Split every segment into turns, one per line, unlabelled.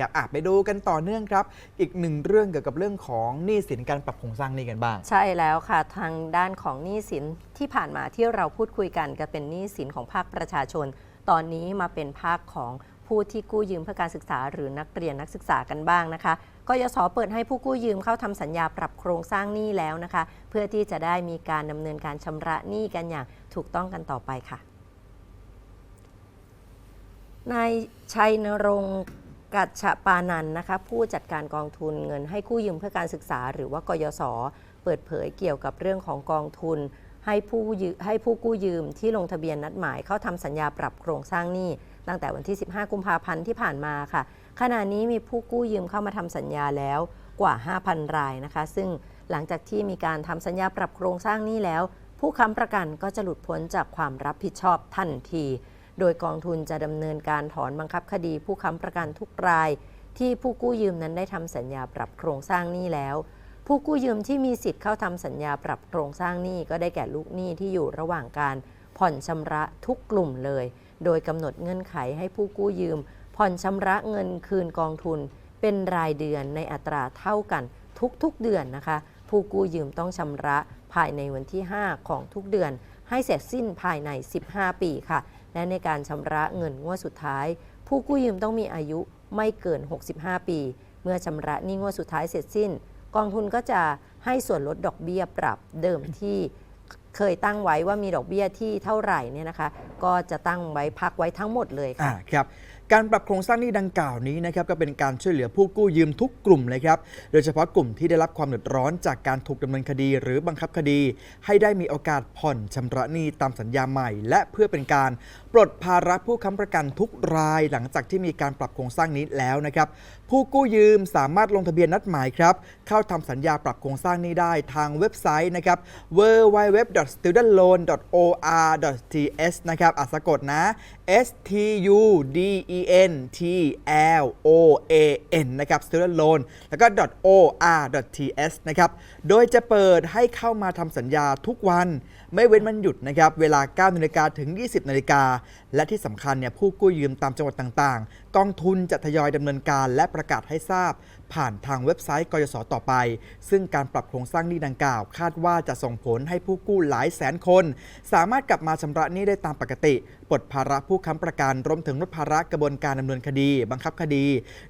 ครับอะไปดูกันต่อเนื่องครับ อีกหนึ่งเรื่องเกี่ยวกับเรื่องของหนี้สินการปรับโครงสร้างหนี้กันบ้าง
ใช่แล้วค่ะทางด้านของหนี้สินที่ผ่านมาที่เราพูดคุยกันก็เป็นหนี้สินของภาคประชาชน ตอนนี้มาเป็นภาคของผู้ที่กู้ยืมเพื่อการศึกษา หรือนักเรียนนักศึกษากันบ้างนะคะกยศเปิดให้ผู้กู้ยืมเข้าทำสัญญาปรับโครงสร้างหนี้แล้วนะคะ เพื่อที่จะได้มีการดำเนินการชำระหนี้กันอย่างถูกต้องกันต่อไปค่ะนายชัยนรงค์ กัจฉปานันนะคะผู้จัดการกองทุนเงินให้กู้ยืมเพื่อการศึกษา หรือว่ากยศเปิดเผยเกี่ยวกับเรื่องของกองทุน ให้ผู้ยืให้ผู้กู้ยืมที่ลงทะเบียนนัดหมาย เข้าทำสัญญาปรับโครงสร้างหนี้ตั้งแต่วันที่ 15 กุมภาพันธ์ที่ผ่านมาค่ะ ขณะนี้มีผู้กู้ยืมเข้ามาทำสัญญาแล้วกว่า 5,000 รายนะคะ ซึ่งหลังจากที่มีการทำสัญญาปรับโครงสร้างหนี้แล้ว ผู้ค้ำประกันก็จะหลุดพ้นจากความรับผิดชอบทันที โดยกองทุนจะดำเนินการถอนบังคับคดีผู้ค้ำประกันทุกราย ที่ผู้กู้ยืมนั้นได้ทำสัญญาปรับโครงสร้างหนี้แล้ว ผู้กู้ยืมที่มีสิทธิ์เข้าทำสัญญาปรับโครงสร้างหนี้ก็ได้แก่ลูกหนี้ที่อยู่ระหว่างการผ่อนชำระทุกกลุ่มเลย โดยกำหนดเงื่อนไขให้ผู้กู้ยืม ผ่อนชำระเงินคืนกองทุน เป็นรายเดือนในอัตราเท่ากันทุกๆเดือนนะคะ ผู้กู้ยืมต้องชำระภายในวันที่ 5 ของทุกเดือน ให้เสร็จสิ้นภายใน 15 ปีค่ะ และในการชำระเงินงวดสุดท้าย ผู้กู้ยืมต้องมีอายุไม่เกิน 65 ปี เมื่อชำระหนี้งวดสุดท้ายเสร็จสิ้น กองทุนก็จะให้ส่วนลดดอกเบี้ยปรับเดิมที่เคยตั้งไว้ว่ามีดอกเบี้ยที่เท่าไหร่เนี่ยนะคะ ก็จะตั้งไว้พักไว้ทั้งหมดเลย
อ่า
ค่ะ
ครับ การปรับโครงสร้างหนี้ดังกล่าวนี้นะครับก็เป็นการช่วยเหลือผู้กู้ยืมทุกกลุ่มเลยครับ โดยเฉพาะกลุ่มที่ได้รับความเดือดร้อนจากการถูกดำเนินคดี หรือบังคับคดี ให้ได้มีโอกาสผ่อนชำระหนี้ตามสัญญาใหม่ และเพื่อเป็นการปลดภาระผู้ค้ำประกันทุกราย หลังจากที่มีการปรับโครงสร้างนี้แล้วนะครับ ผู้กู้ยืมสามารถลงทะเบียนนัดหมายครับเข้าทำสัญญาปรับโครงสร้างนี้ได้ทางเว็บไซต์นะครับ www.studentloan.or.th นะครับอะสะกดนะ S T U D E N T L O A N นะครับ student loan แล้วก็ .or.th นะครับ โดยจะเปิดให้เข้ามาทำสัญญาทุกวัน ไม่เว้นวันหยุดนะครับ เวลา 9นาฬิกาถึง 20นาฬิกา และที่สำคัญเนี่ยผู้กู้ยืมตามจังหวัดต่างๆ กองทุนจะทยอยดำเนินการและประกาศให้ทราบ ผ่านทางเว็บไซต์กยศต่อไป ซึ่งการปรับโครงสร้างหนี้ดังกล่าว คาดว่าจะส่งผลให้ผู้กู้หลายแสนคน สามารถกลับมาชำระหนี้ได้ตามปกติปลดภาระผู้ค้ำประกันรวมถึงลดภาระกระบวนการดำเนินคดี บังคับคดี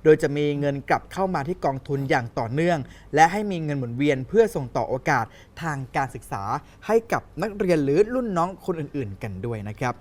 โดยจะมีเงินกลับเข้ามาที่กองทุนอย่างต่อเนื่อง และให้มีเงินหมุนเวียนเพื่อส่งต่อโอกาสทางการศึกษาให้กับนักเรียนหรือรุ่นน้องคนอื่น ๆ กันด้วยนะครับ